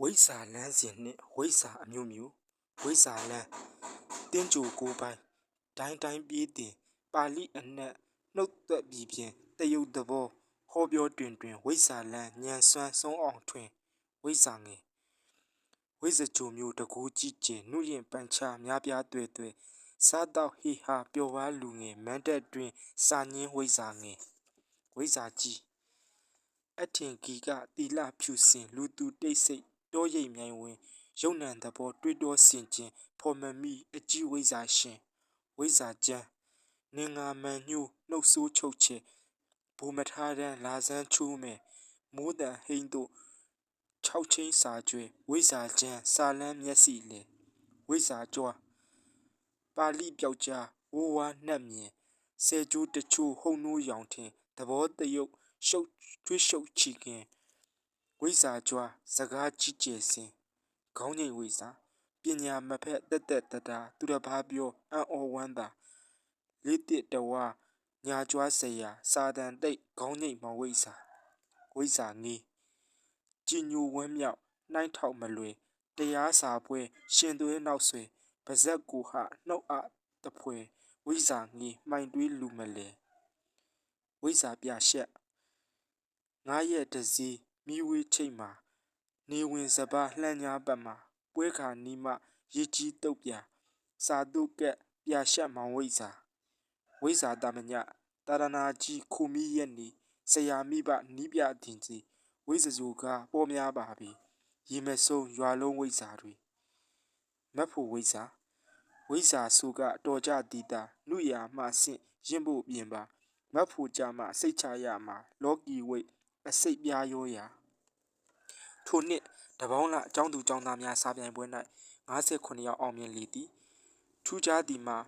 ဝိဇ္ဇာလမ်းစဉ်နှင့်ဝိဇ္ဇာအမျိုးမျိုးဝိဇ္ဇာလမ်းတင်းကြိုကိုးပိုင်းတိုင်းတိုင်းပြေးတင်ပါဠိအနက်နှုတ်သက်ပြီးဖြင့်တယုတ်သဘောဟောပြောတွင်တွင်ဝိဇ္ဇာလမ်းညံစွမ်းဆုံးအောင်ထွင်ဝိဇ္ဇာငယ်ဝိဇ္ဇကြိုမျိုးတကူကြီးကျင်နှုရင်ပန်းချများပြားတွေ့တွေ့စားတော့ဟိဟာပျော်ပါလူငယ်မန်းတက်တွင်စာညင်းဝိဇ္ဇာငယ်ဝိဇ္ဇာကြီးအထင်ကြီးကတီလဖြူစင်လူသူတိတ်ဆိတ် တောရိပ်မြိုင်ဝင်ယုံနံသဘောတွေးတောဆင်ခြင်ဖော်မမီအကြည့်ဝိဇ္ဇာရှင်ဝိဇ္ဇာကျမ်းနင်္ဂါမန်ညှိုးနှုတ်ဆိုးချုပ်ချေဘူမထားတန်းလာစမ်းချိုးမယ်မိုးတန်ဟိမ့်တို့၆ချင်းစာကျွဲဝိဇ္ဇာကျမ်းစာလန်းမျက်စီလေဝိဇ္ဇာကြွားပါဠိပြောက်ကြားဝိုးဝါနှက်မြင်ဆဲကျိုးတချို့ဟုံနိုးရောင်ထင်သဘောတယုတ်ရှုပ်ကျွေးရှုပ်ချီခင် ဝိဇ္ဇာကြွားစကားကြီးကျယ်စင်ခေါင်းငိမ်ဝိဇ္ဇာပညာမဖက်တက်တက်တတာသူတစ်ပါးပြောအံ့ဩဝမ်းသာလေးတစ်တဝါညာကြွားဆရာစာတန်တိတ်ခေါင်းငိမ်မောင်ဝိဇ္ဇာဝိဇ္ဇာငီးကြည်ညိုဝမ်းမြောက်နှိုင်းထောက်မလွယ်တရားစာပွဲရှင်သွဲနောက်ဆွေပါဇက်ကိုဟနှုတ်အတဖွဲဝိဇ္ဇာငီးမှိုင်တွေးလူမလဲဝိဇ္ဇာပြရှက်ငါရဲ့တစည်း မိဝေးချိတ်မှာနေဝင်စပါလှမ်းညာပတ်မှာပွဲခါနီးမှရည်ကြီးတုတ်ပြစာတုကက်ပြရှက်မောင်ဝိဇ္ဇာဝိဇ္ဇာတမညတာရနာကြီးခုမီရဲ့နေဆရာမိဘနီးပြတင်စီဝိဇ္ဇဇူကပေါ်များပါပြီရေမဆုံးရွာလုံးဝိဇ္ဇာတွေမတ်ဖို့ဝိဇ္ဇာဝိဇ္ဇာစုကတော်ကြတီတာနုရာမှဆင့်ရင်ဖို့ပြင်ပါမတ်ဖို့ကြမှစိတ်ချရမှာလောကီဝိတ် အစိတ်ပြားရောရာထိုနှစ်တပေါင်းလအကြောင်းသူအကြောင်းသားများစာပြိုင်ပွဲ၌58ရောက်အောင်မြင်လေသည်ထူးခြားသည်မှာ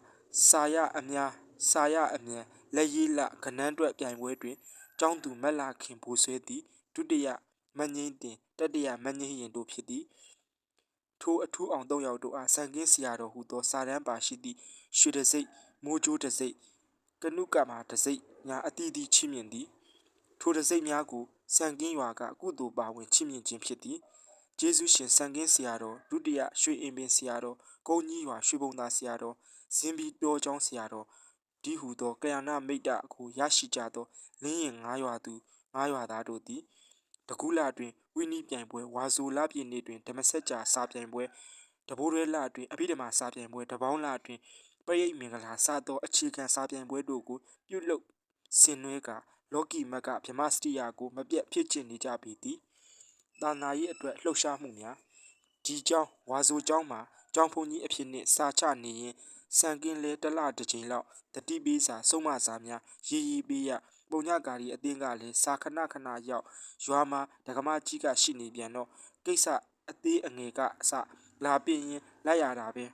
စာရအများစာရအမြန်လက်ရည်လကနန်းတွက်ပြိုင်ပွဲတွင်ကျောင်းသူမက်လာခင်ဘူဆွဲသည်ဒုတိယမငင်းတင်တတိယမငင်းရင်တို့ဖြစ်သည်ထိုအထူးအောင်၃ယောက်တို့အားစံကင်းဆရာတော်ဟူသောစာရန်ပါရှိသည့်ရွှေတစိမ့်မိုးကြိုးတစိမ့်ကနုကမာတစိမ့်များအတီးတီးချီးမြှင့်သည်ထိုတစိမ့်များကို စံကင်းရွာကကုသိုလ်ပါဝင်ချီးမြှင့်ခြင်းဖြစ်သည်ကျေးဇူးရှင်စံကင်းဆရာတော်ဒုတိယရွှေအင်ပင်ဆရာတော်ကုန်းကြီးရွာရွှေဘုံသာဆရာတော်ဇင်းဘီတော်ကျောင်းဆရာတော်ဒီဟုသောကယနာမိတ်တကိုရရှိကြသောလင်းရင်ငါးရွာသူငါးရွာသားတို့သည်တကူလာတွင်ဝိနည်းပြိုင်ပွဲဝါဆိုလပြည့်နေ့တွင်ဓမ္မစကြာစာပြိုင်ပွဲတဘိုးရဲလတွင်အဘိဓမ္မာစာပြိုင်ပွဲတပေါင်းလတွင်ပရိတ်မင်္ဂလာစသောအခြေခံစာပြိုင်ပွဲတို့ကိုပြုလုပ်ဆင်နွှဲကာ လောကီမကဗြဟ္မစတိယကိုမပြတ်ဖြစ်ကျင်နေကြပေသည်တာနာ၏အတွက်လှုပ်ရှားမှုများဒီကျောင်းဝါဆိုကျောင်းမှာကျောင်းဖုန်ကြီးအဖြစ်နှင့်စာချနေရင်စံကင်းလဲတလတစ်ချိန်လောက်တတိပေးစာစုံမစာများရေးရေးပေးရပုံညကာရီအတင်းကလည်းစာခဏခဏရောက်ရွာမှာဒကမကြီးကရှိနေပြန်တော့ကိစ္စအသေးအငယ်ကအစလာပြင်းရင်လိုက်ရတာပဲ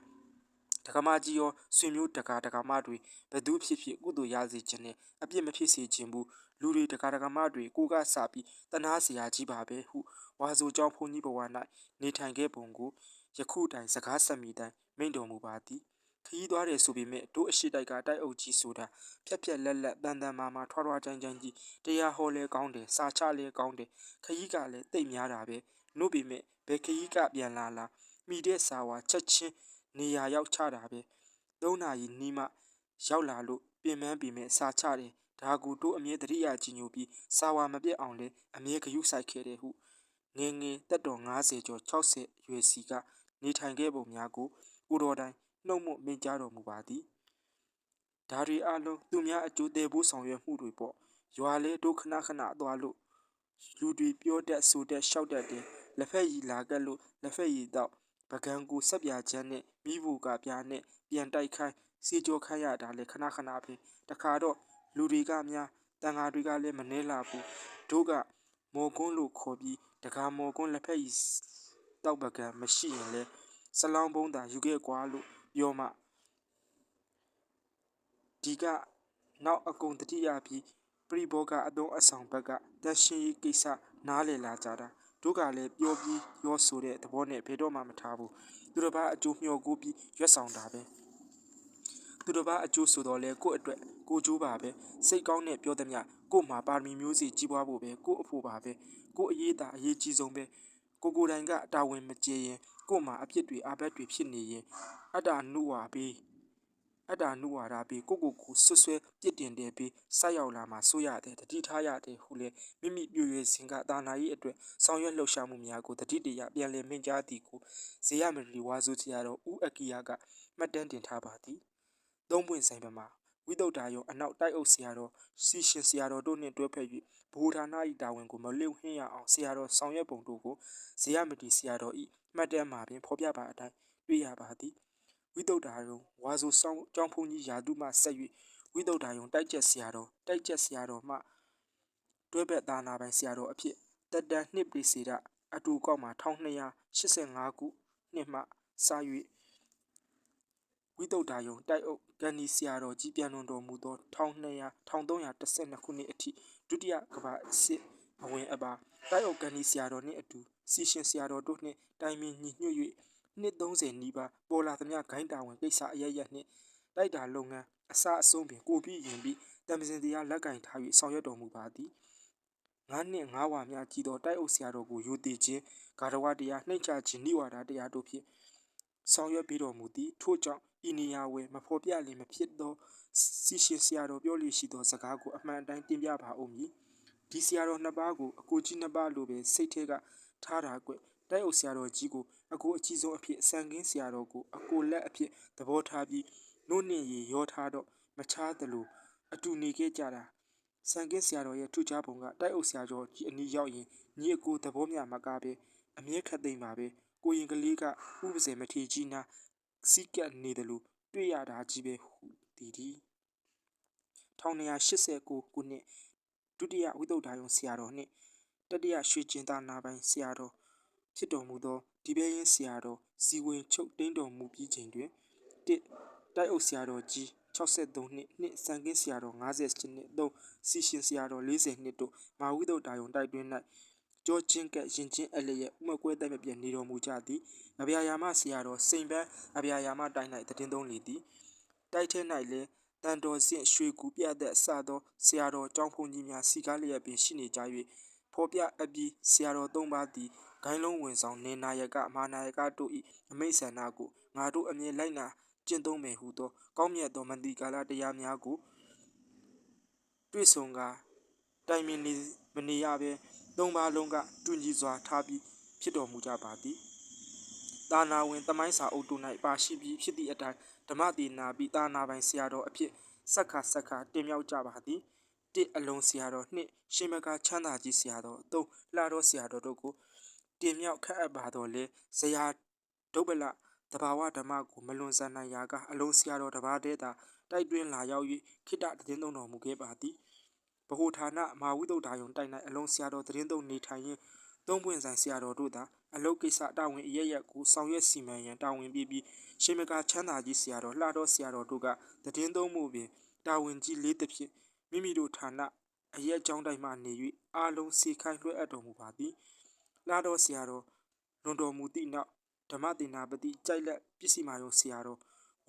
ဒကမကြီးရောဆွေမျိုးတကာဒကမတွေဘသူဖြစ်ဖြစ်ကုသိုလ်ရစေခြင်းနဲ့အပြစ်မဖြစ်စေခြင်းဘူးလူတွေတကာဒကမတွေကိုကစပြီးတနာစရာကြီးပါပဲဟုဝါဆိုကြောင့်ဘုန်းကြီးဘဝ၌နေထိုင်ခဲ့ပုံကိုယခုတိုင်စကားဆက်မိတိုင်းမိန့်တော်မူပါသည်ခရီးသွားတယ်ဆိုပေမဲ့တို့အရှိတိုက်ကတိုက်အုပ်ကြီးဆိုတာဖြက်ဖြက်လက်လက်တန်တန်မာမာထွားထွားကြိုင်းကြိုင်းကြီးတရားဟောလဲကောင်းတယ်စာချလဲကောင်းတယ်ခရီးကလည်းတိတ်များတာပဲနှုတ်ပေမဲ့ဘယ်ခရီးကပြန်လာလာမိတဲ့စာဝါချက်ချင်း နေရာရောက်ချတာပဲသုံးနာရီနီးမှရောက်လာလို့ပြင်ပန်းပေမဲ့စာချတယ်ဒါကူတို့အမြဲတရိယာကြီးညိုပြီးစာဝါမပြတ်အောင်လဲအမြဲဂယုစိုက်ခဲ့တယ်ဟုငငယ်တက်တော်90ကျော်60ရွယ်စီကနေထိုင်ခဲ့ပုံများကိုကိုတော်တိုင်နှုတ်မမိန့်ကြားတော်မူပါသည်ဒါတွေအလုံးသူများအကျိုးသေးဖို့ဆောင်ရွက်မှုတွေပေါ့ရွာလေတို့ခဏခဏသွားလို့လူတွေပြောတတ်ဆိုတတ်ရှောက်တတ်တယ်လက်ဖက်ရည်လာကက်လို့လက်ဖက်ရည်တော့ပကံကိုဆက်ပြချမ်းနဲ့ မိဖို့ကပြားနဲ့ပြန်တိုက်ခိုင်းစီကြောခိုင်းရတာလေခဏခဏပဲတခါတော့လူတွေကများတန်ဃာတွေကလည်းမနှဲလာဘူးတို့ကမော်ကွန်းလို့ခေါ်ပြီးတကာမော်ကွန်းလက်ဖက်ရည်တောက်ပကံမရှိရင်လဲစလောင်းဘုံသာယူခဲ့ကွာလို့ပြောမှဒီကနောက်အကုန်တတိယပြီးပရိဘောကအသုံးအဆောင်ဘက်ကတန်ရှင်ရေးကိစ္စနားလည်လာကြတာတို့ကလည်းပြောပြီးရောဆိုတဲ့သဘောနဲ့ဘယ်တော့မှမထားဘူး သူတစ်ပါးအကျိုးမျှော်ကိုပြီးရွက်ဆောင်တာပဲသူတစ်ပါးအကျိုးဆိုတော့လဲကို့အတွက်ကိုကျိုးပါပဲစိတ်ကောင်းနဲ့ပြောသည်မကို့မှာပါရမီမျိုးစီကြီးပွားဖို့ပဲကို့အဖို့ပါပဲကို့အရေးသာအရေးကြီးဆုံးပဲကိုကိုယ်တိုင်ကအတာဝန်မကျေရင်ကို့မှာအပြစ်တွေအာဘက်တွေဖြစ်နေရင်အတ္တနုဝါပေး အတ္တနုဝါဒပေးကိုကိုကိုဆွဆွဲပြစ်တင်တယ်ပြီးဆက်ရောက်လာမှာဆိုရတယ်တတိထားရတယ်ဟုလေမိမိပြွေရစဉ်ကတာနာရေးအတွက်ဆောင်ရွက်လှုပ်ရှားမှုများကိုတတိတရပြန်လည်မိန့်ကြားသည်ကိုဇေယမလီဝါစုဆရာတော်ဦးအကီယာကမှတ်တမ်းတင်ထားပါသည်သုံးပွင့်ဆိုင်ပမာဝိတုဒ္ဓါယုံအနောက်တိုက်အုပ်ဆရာတော်စီရှင်ဆရာတော်တို့နှင့်တွဲဖက်၍ဘူဌာန၏တာဝန်ကိုမလျော့ဟင်းရအောင်ဆရာတော်ဆောင်ရွက်ပုံတို့ကိုဇေယမတီဆရာတော်၏မှတ်တမ်းမှာပင်ဖော်ပြပါအတိုင်းတွေ့ရပါသည် ဝိတုဒ္ဓါယုံဝါဆိုဆောင်ကျောင်းဖုန်ကြီးယာတုမှဆက်၍ဝိတုဒ္ဓါယုံတိုက်ချက်ဆရာတော်တိုက်ချက်ဆရာတော်မှတွဲဘက်သားနာပိုင်ဆရာတော်အဖြစ်တက်တန်နှစ်ပိစေဒအတူကောက်မှာ1285ခုနှစ်မှစ၍ဝိတုဒ္ဓါယုံတိုက်အုပ်ဂန်နီဆရာတော်ကြီးပြန်လွန်တော်မူသော1200 1312ခုနှစ်အထိဒုတိယကမ္ဘာစစ်အဝင်အပါတိုက်အုပ်ဂန်နီဆရာတော်နှင့်အတူစီရှင်ဆရာတော်တို့နှင့်တိုင်ပင်ညီညွတ်၍ နှစ်30နီးပါးပေါ်လာသမျှဂိုင်းတာဝန်ကိစ္စအရရက်နှင့်တိုက်တာလုပ်ငန်းအစအဆုံးပင်ကိုပြီးရင်ပြီးတမစင်တရားလက်ကင်ထား၍ဆောင်ရွက်တော်မူပါသည်ငါးနှစ်ငါးဝါများကြည်တော်တိုက်အုပ်ဆရာတော်ကိုယူတည်ခြင်းဂါရဝတရားနှိမ့်ချခြင်းနိဝါဒတရားတို့ဖြင့်ဆောင်ရွက်ပေးတော်မူသည်ထို့ကြောင့်ဤနေရာဝယ်မဖော်ပြလင်မဖြစ်သောစီရှင်ဆရာတော်ပြောလို့ရှိသောစကားကိုအမှန်အတိုင်းတင်ပြပါဦးမည်ဒီဆရာတော်နှစ်ပါးကိုအကိုကြီးနှစ်ပါးလိုပဲစိတ်ထဲကထားတာကွ တိုက်အုပ်ဆရာတော်ကြီးကိုအကိုအကြီးဆုံးအဖြစ်စံကင်းဆရာတော်ကိုအကိုလက်အဖြစ်သဘောထားပြီးနို့နှင့်ရေရောထားတော့မချားသလိုအတူနေခဲ့ကြတာစံကင်းဆရာတော်ရဲ့ထူခြားပုံကတိုက်အုပ်ဆရာတော်ကြီးအနီးရောက်ရင်ညီအကိုသဘောမျှမကားပဲအမြဲခတ်သိမ့်ပါပဲကိုရင်ကလေးကဥပစေမထေကြီးနာစီးကပ်နေတယ်လို့တွေ့ရတာကြီးပဲဟူသည်ဒီ1289ခုနှစ်ဒုတိယဝိသုဒ္ဓါယုံဆရာတော်နှင့်တတိယရွှေကျင်သာနာပိုင်းဆရာတော် ဖြစ်တော်မူသောဒီပဲရင်ဆရာတော်ဇီဝင်ချုပ်တင်းတော်မူပြီးချိန်တွင်တစ်တိုက်အုပ်ဆရာတော်ကြီး63နှစ်နှစ်စံကင်းဆရာတော်58နှစ်3စီရှင်ဆရာတော်40နှစ်တို့မာဝိတုဒ္ဓါယုံတိုက်တွင်၌ကြောချင်းကရင်ချင်းအလျက်ဥမကွဲတဲ့မပြတ်နေတော်မူကြသည်အဗျာယာမဆရာတော်စိန်ပန်းအဗျာယာမတိုင်း၌တည်င်းသုံးလေသည်တိုက်ထဲ၌လည်းတန်တော်ဆင့်ရွှေကူပြတ်သက်စသောဆရာတော်ကျောင်းဖုန်ကြီးများစီကားလျက်ပင်ရှိနေကြ၍ ဖော်ပြအပြီးဆရာတော်သုံးပါးသည်ဂိုင်းလုံးဝင်ဆောင်နေနာယကမာနာယကတို့၏အမိတ်ဆန္ဒကိုငါတို့အမြင်လိုက်နာကျင့်သုံးမယ်ဟုသော ကောင်းမြတ်သောမန္တိကာလတရားများကိုတွေ့ဆုံကတိုင်မင်နေမနေရဘဲသုံးပါးလုံးကတွင်ကြီးစွာထားပြီးဖြစ်တော်မူကြပါသည်တာနာဝင်တမိုင်းစာအုပ်တို့၌ပါရှိပြီးဖြစ်သည့်အတိုင်းဓမ္မတေနာပြီးတာနာပိုင်ဆရာတော်အဖြစ်ဆက်ခါဆက်ခါတင်မြောက်ကြပါသည် တစ်အလုံးဆရာတော်နှစ်ရှင်မကချမ်းသာကြီးဆရာတော်သုံးလှတော်ဆရာတော်တို့ကိုတင်မြောက်ခန့်အပ်ပါတော်လဲဇရာဒုဗ္ဗလတဘာဝဓမ္မကိုမလွန်ဆန်နိုင်ရာကအလုံးဆရာတော်တပါးတည်းသာတိုက်တွင်းလာရောက်၍ခိတ္တတည်င်းသုံးတော်မူခဲ့ပါသည်ဗဟုဌာနမာဝိတုဒ္ဓါယုံတိုက်၌အလုံးဆရာတော်တည်င်းသုံးနေထိုင်ရင်းသုံးပွင့်ဆိုင်ဆရာတော်တို့သာအလုတ်ကိစ္စတာဝန်အရရက်ကိုဆောင်ရွက်စီမံရန်တာဝန်ပေးပြီးရှင်မကချမ်းသာကြီးဆရာတော်လှတော်ဆရာတော်တို့ကတည်င်းသုံးမှုပင်တာဝန်ကြီးလေးသဖြင့် မိမိတို့ဌာနအရက်ကြောင်းတိုင်းမှနေ၍အာလုံးစီခိုင်းလွှဲအပ်တော်မူပါသည်လှတော်ဆရာတော်လွန်တော်မူသည့်နောက်ဓမ္မတင်နာပတိကြိုက်လက်ပစ္စည်းမာယုံဆရာတော်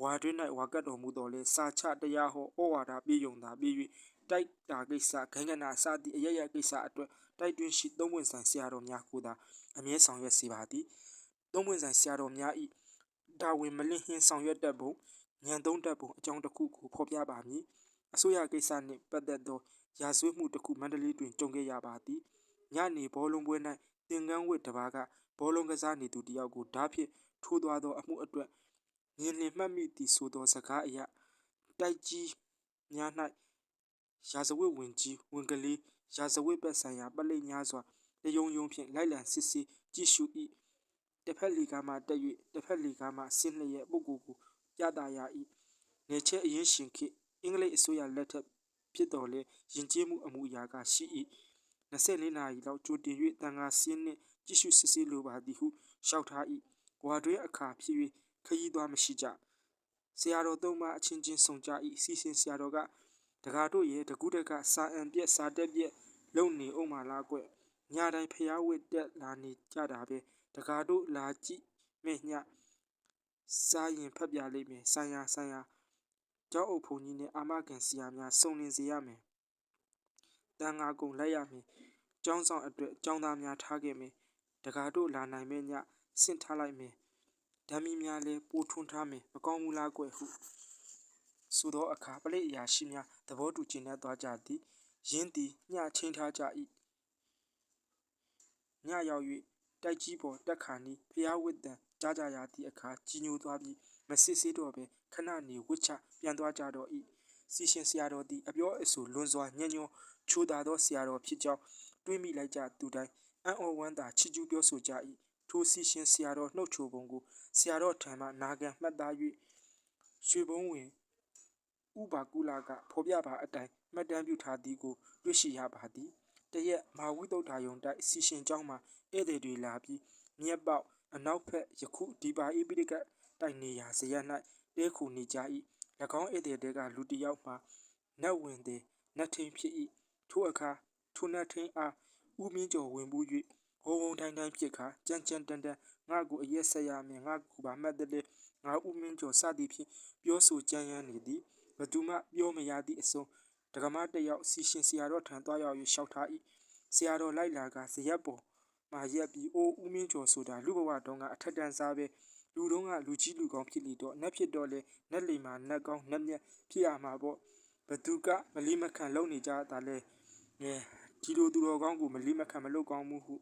ဝါတွင်း၌ဝါကတ်တော်မူတော်လဲစာချတရားဟောဩဝါဒပြေယုံသာပြေ၍တိုက်တာကိစ္စဂိင်္ဂနာစသည့်အရရကိစ္စအတွက်တိုက်တွင်းရှိသုံးပွင့်ဆိုင်ဆရာတော်များကိုသာအမြဲဆောင်ရွက်စေပါသည်သုံးပွင့်ဆိုင်ဆရာတော်များ၏ဒါဝင်မလင့်ဟင်းဆောင်ရွက်တတ်ပုံညံသုံးတတ်ပုံအကြောင်းတစ်ခုကိုဖော်ပြပါမည် အစိုးရကိစ္စနှင့်ပတ်သက်သောရာဇဝတ်မှုတစ်ခုမန္တလေးတွင်ကြုံခဲ့ရပါသည်ညနေဘောလုံးပွဲ၌သင်္ကန်းဝတ်တစ်ပါးကဘောလုံးကစားနေသူတယောက်ကိုဓာဖြင့်ထိုးသွားသောအမှုအတွက်မြင်လင်မှတ်မိသည်ဆိုသောစကားအရတိုက်ကြီးများ၌ရာဇဝတ်ဝင်ကြီးဝင်ကလေးရာဇဝတ်ဘက်ဆိုင်ရာပလိတ်များစွာတယုံယုံဖြင့်လိုက်လံစစ်ဆေးကြည့်ရှု၏တစ်ဖက်လီကားမှတက်၍တစ်ဖက်လီကားမှဆင်းလျက်ပုဂ္ဂိုလ်ကိုပြသရ၏နေချက်အရင်ရှင်ခေ အင်္ဂလိပ်အစိုးရလက်ထက်ဖြစ်တော်လဲယဉ်ကျေးမှုအမှုအရာကရှိ၏24နာရီလောက်ကြိုတင်၍တန်ခါစင်းနှင့်ကြည့်ရှုစစ်ဆေးလိုပါသည်ဟုလျှောက်ထား၏ဝါတွင်အခါဖြစ်၍ခရီးသွားမရှိကြဆရာတော်သုံးပါအချင်းချင်းဆုံကြ၏စီစဉ်ဆရာတော်ကတကားတို့ရဲ့တကူးတကစာအံပြက်စာတက်ပြက်လုံနေအောင်မလားကွညတိုင်းဖျားဝစ်တက်လာနေကြတာပဲတကားတို့လာကြည့်မဲ့ညစားရင်ဖက်ပြလိမ့်မယ်ဆိုင်ရာဆိုင်ရာ ကျောင်းအုပ်ဖုန်ကြီးနဲ့အာမခံဆရာများစုံလင်စေရမယ်တန်ငါကုံလိုက်ရမယ်ကျောင်းဆောင်အတွက်ကျောင်းသားများထားခဲ့မယ်တတကားတို့လာနိုင်မဲ့ညဆင့်ထားလိုက်မယ်ဓာမီများလည်းပိုထွန်းထားမယ်မကောင်းဘူးလားကွယ်ဟုဆိုသောအခါပလိအရာရှိများသဘောတူကျင်တဲ့သွားကြသည်ယင်းသည်ညချင်းထားကြ၏ညရောက်၍တိုက်ကြီးပေါ်တက်ခါနီးဖျားဝစ်တန်ကြားကြရသည့်အခါကြီးညိုသွားပြီးမစစ်စေးတော့ပဲ ခဏနေဝစ်ချပြန်သွားကြတော့၏စီရှင်ဆရာတော်သည်အပြောအဆိုလွန်စွာညံ့ညွချိုးသာသောဆရာတော်ဖြစ်ကြောင်းတွေးမိလိုက်ကြသူတိုင်းအံ့ဩဝမ်းသာချီးကျူးပြောဆိုကြ၏ထိုစီရှင်ဆရာတော်နှုတ်ချိုပုံကိုဆရာတော်ထံမှနာခံမှတ်သား၍ရွှေဘုံဝင်ဥပါကုလကဖော်ပြပါအတိုင်းမှတ်တမ်းပြုထားသည်ကိုတွေ့ရှိရပါသည်တရက်မာဝိတုဒ္ဓါယုံတိုက်စီရှင်ကျောင်းမှာဧည့်သည်တွေလာပြီးမြက်ပေါက်အနောက်ဘက်ယခုဒီပါဣပိဒကတိုက်နေရာဇယ၌ တဲခုနေကြ၏၎င်းဧည့်သည်တွေကလူတစ်ယောက်မှနတ်ဝင်သည်နတ်ထင်းဖြစ်၏ထိုအခါထိုနတ်ထင်းအားဦးမင်းကျော်ဝင်ပူး၍ဝုံဝုံတိုင်းတိုင်းဖြစ်ခါကြမ်းကြမ်းတန်တန်ငါ့ကိုအရက်ဆက်ရမယ်ငါ့ကိုပါမှတ်တယ်ငါဦးမင်းကျော်စသည်ဖြင့်ပြောဆိုကြမ်းရမ်းနေသည်ဘသူမှပြောမရသည့်အစုံဒကမတယောက်စီရှင်ဆရာတော်ထံသွားရောက်၍လျှောက်ထား၏ဆရာတော်လိုက်လာကဇရက်ပေါ်မာရက်ပြီးအိုးဦးမင်းကျော်ဆိုတာလူဘဝတုန်းကအထက်တန်းစားပဲ လူတုံးကလူကြီးလူကောင်းဖြစ်လိတော့နတ်ဖြစ်တော့လေနတ်လီမာနတ်ကောင်းနတ်မြတ်ဖြစ်ရမှာပေါ့ဘသူကမလီမခံလုံနေကြတာလဲငယ်ဒီလိုသူတော်ကောင်းကိုမလီမခံမလုပ်ကောင်းမှုဟု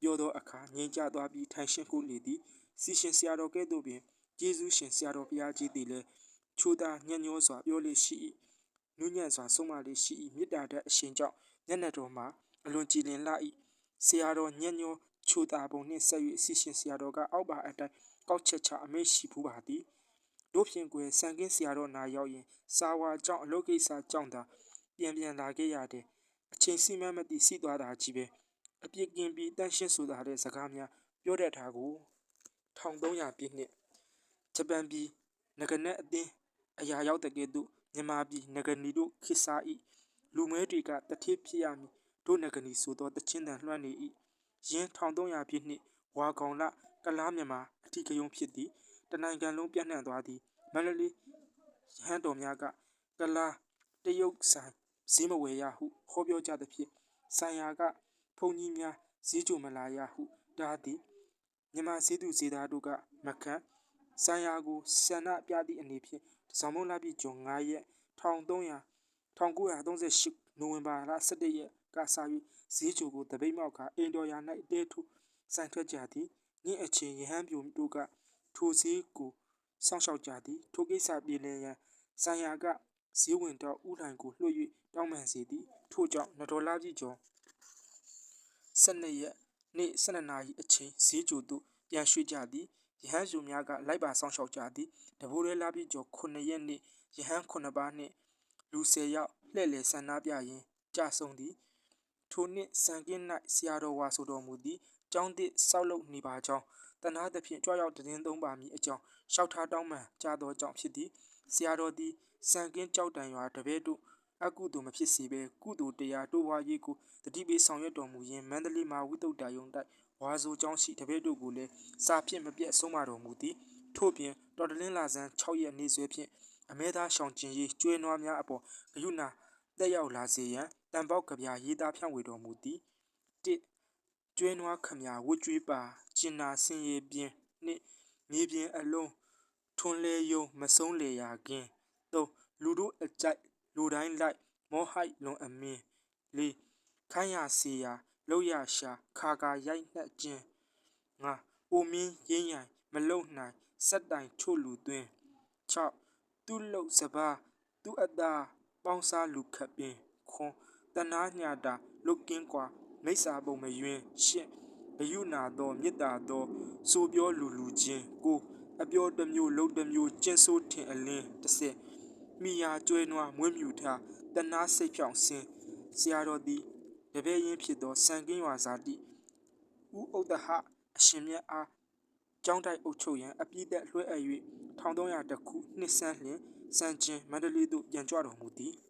ပြောသောအခါငြိမ်ကြသွားပြီးထိုင်ရှင်းကိုလေသည်စီရှင်ဆရာတော်ကဲ့သို့ပင်ကျေးဇူးရှင်ဆရာတော်ဘုရားကြီးသည်လည်းချိုးသားညံ့ညောစွာပြောလေရှိ၏နုညံ့စွာဆုံးမလေးရှိ၏မေတ္တာတဲ့အရှင်ကြောင့်မျက်နှာတော်မှာအလွန်ကြည်လင်လာ၏ဆရာတော်ညံ့ညောချိုသားပုံနှင့်ဆက်၍စီရှင်ဆရာတော်ကအောက်ပါအတိုင်း ကောက်ချက်ချအမိရှိဖူးပါသည်တို့ဖြင့်ကွယ်စံကင်းဆရာတော်နာရောက်ရင်စာဝါကြောင့်အလုတ်ကိစ္စကြောင့်သာပြန်ပြန်လာခဲ့ရတဲ့အချိန်စီမံမသိစီသွားတာကြီးပဲအပြစ်ကင်းပြီးတန့်ရှင်းဆိုတာတဲ့စကားများပြောတတ်တာကို1300ပြည့်နှစ်ဂျပန်ပြည်ငကနက်အသင်းအရာရောက်တဲ့ကဲ့သို့မြန်မာပြည်ငကနီတို့ခိစား၏လူမဲတွေကတတိဖြစ်ရမည်တို့ငကနီဆိုသောတချင်းတန်လွှမ်းနေ၏ယင်း1300ပြည့်နှစ်ဝါကောင်လ ကလားမြန်မာအထီကယုံဖြစ်သည်တနိုင်ငံလုံးပြန့်နှံ့သွားသည်မန္တလေးရဟန်းတော်များကကလားတရုတ်ဆိုင်ဈေးမဝယ်ရဟုဟောပြောကြသဖြင့်ဆိုင်ရာကဘုန်းကြီးများဈေးကြိုမလာရဟုတားသည်မြန်မာဈေးသူဈေးသားတို့ကမခံဆိုင်ရာကိုဆန္ဒပြသည့်အနေဖြင့်ဇော်မုံလာပြီကျော်9ရက်1300 1938နိုဝင်ဘာလ17ရက်ကစား၍ဈေးချိုကိုတပိတ်မောက်ကအိမ်တော်ရာ၌တဲထုဆိုင်ထွက်ကြသည် ညအချင်းရဟန်းပြူတို့ကထိုဈေးကိုစောင့်ရှောက်ကြသည်ထိုကိစ္စပြည်လည်ရန်ဆိုင်ရာကဈေးဝင်တော့ဥထိုင်ကိုလွှတ်၍တောင်းပန်စေသည်ထို့ကြောင့်နတော်လာကြီးကျော်12ရက်နေ့12နာရီအချိန်ဈေးကြိုသို့ပြန်ရွှေ့ကြသည်ရဟန်းစုများကလိုက်ပါဆောင်ရှောက်ကြသည်တဘိုးရဲလာပြီးကျော်9ရက်နေ့ရဟန်း9ပါးနှင့်လူ10ယောက်လှည့်လည်ဆန္ဒပြရင်းကြဆုံသည်ထိုနှစ်စံကင်း၌ဆရာတော်ဝါဆိုတော်မူသည် ကျောင်းသည့်ဆောက်လုပ်နေပါကြောင်းတနာသဖြင့်ကြွရောက်တည်င်းသုံးပါမည်အကြောင်းလျှောက်ထားတောင်းပန်ကြသောကြောင့်ဖြစ်သည်ဆရာတော်သည်စံကင်းကြောက်တန်ရွာတပည့်တို့အကုသိုလ်မဖြစ်စေဘဲကုသိုလ်တရားတိုးပွားရေးကိုတတိပေးဆောင်ရွက်တော်မူရင်းမန္တလေးမှာဝိတုဒ္ဓယုံတိုက်ဝါဆိုကျောင်းရှိတပည့်တို့ကိုလည်းစာဖြင့်မပြတ်ဆုံးမတော်မူသည်ထို့ပြင်တော်တလင်းလာဇန်6ရက်နေ့စွဲဖြင့်အမဲသားရှောင်ကျင်ရေးကျွေးနွားများအပေါ်ဂယုဏတက်ရောက်လာစေရန်တန်ပေါက်ကဗျာရေးသားဖြန့်ဝေတော်မူသည်၁ ကျွေးနွားခမဝှကျွေးပါကျင်နာဆင်းရဲပြင်းနှင့်မြေပြင်အလုံးထွန်းလဲယုံမဆုံးလေရာကင်း၃လူတို့အကြိုက်လူတိုင်းလိုက်မောဟိုက်လွန်အမင်း၄ခိုင်းရစီယာလောက်ရရှာခါကာရိုက်နှက်ခြင်းငါအိုမင်းရင်းရိုင်မလုံနိုင်စက်တိုင်ချို့လူသွင်း၆သူ့လုတ်စပါးသူ့အသားပေါင်းစားလူခပ်ပင်ခွန်တနာညာတာလုတ်ကင်းကွာ မိစ္ဆာပုံမယွင်းရှင့်ဘယုနာသောမေတ္တာသောဆိုပြောလူလူချင်းကိုအပြောတစ်မျိုးလုံးတစ်မျိုးကျင့်ဆိုးထင်အလင်းတစ်ဆက်မိယာကျွဲနွားမွေးမြူထားတနာစိတ်ဖြောင်ဆင်းဆရာတော်သည်တပည့်ရင်းဖြစ်သောစံကင်းရွာဇာတိဥဥဒ္ဒဟအရှင်မြတ်အားကျောင်းတိုက်အုပ်ချုပ်ရန်အပြည့်သက်လွှဲအပ်၍1300တခုနှစ်ဆန်းလျင်စံကျင်မန္တလေးသို့ပြန်ကြွတော်မူသည်။